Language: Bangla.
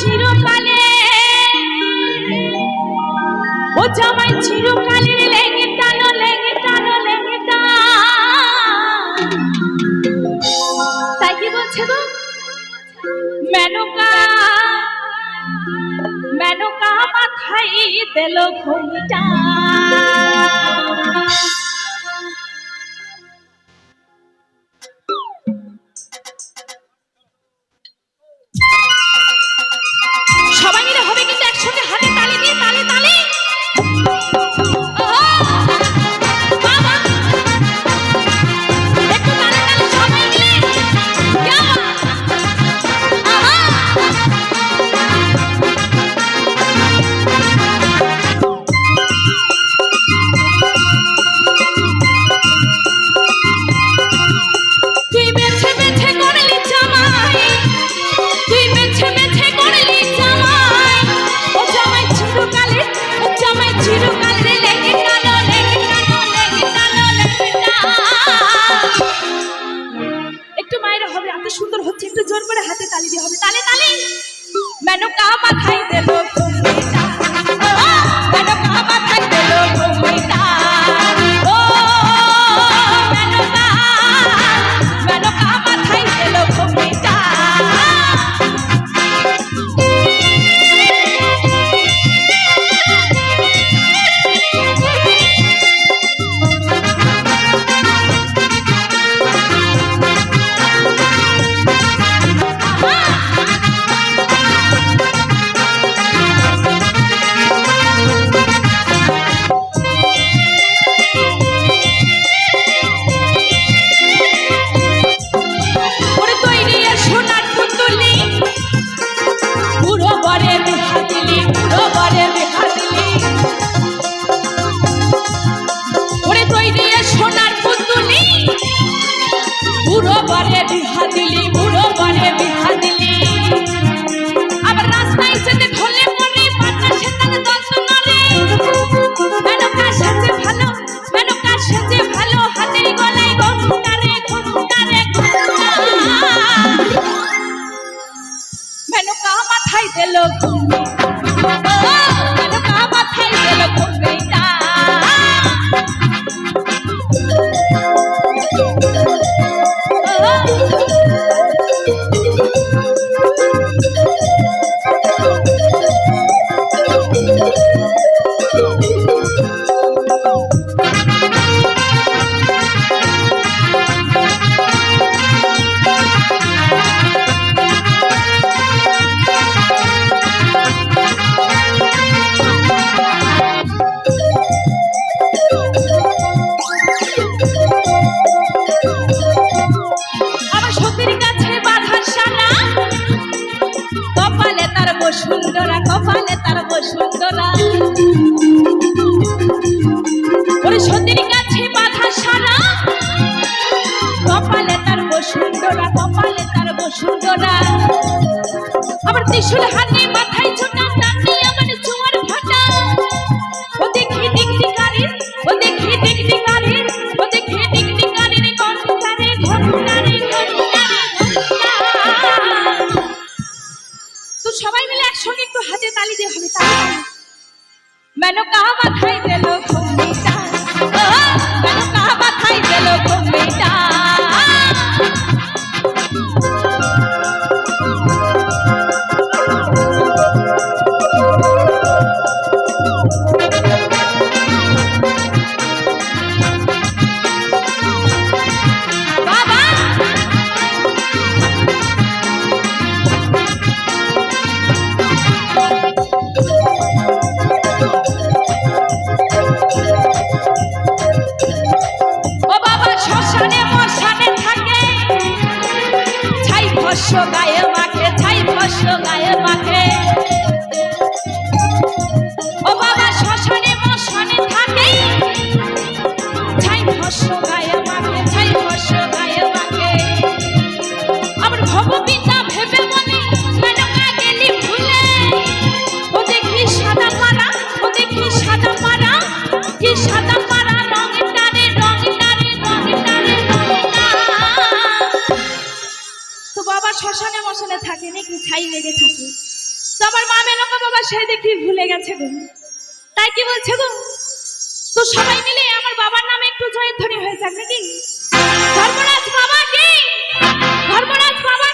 চিরকালে। ও জামাই, চিরকালে লেগে টানো লেগে টানো, লেগে তাই কি বলছে গো? মেনকা মেনকা মাথায় দিল ঘুমটা সুন্দর হচ্ছে। একটু জোর করে হাতে তালি দিয়ে হবে। পুরো ঘরে Oh. বসুন্ধরা কপালে তার বসুন্ধরা ওরে সতীর কাছে বাধা সারা, কপালে তার বসুন্ধরা কপালে তার বসুন্ধরা আবার ত্রিশুল হাতে कहा ভস্য গায়ে মাখে ছাই ভস্য গায়ে মাখে। ও বাবা শ্মশানে মশানে থাকে ছাই ভস্য তো আমার মা মেনকা বাবা সে দেখি ভুলে গেছে গো। তাই কি বলছে গো? তো সবাই মিলে আমার বাবার নামে একটু জয়ের ধ্বনি হয়ে যাক নাকি? ধর্মরাজ বাবা কি? ধর্মরাজ বাবা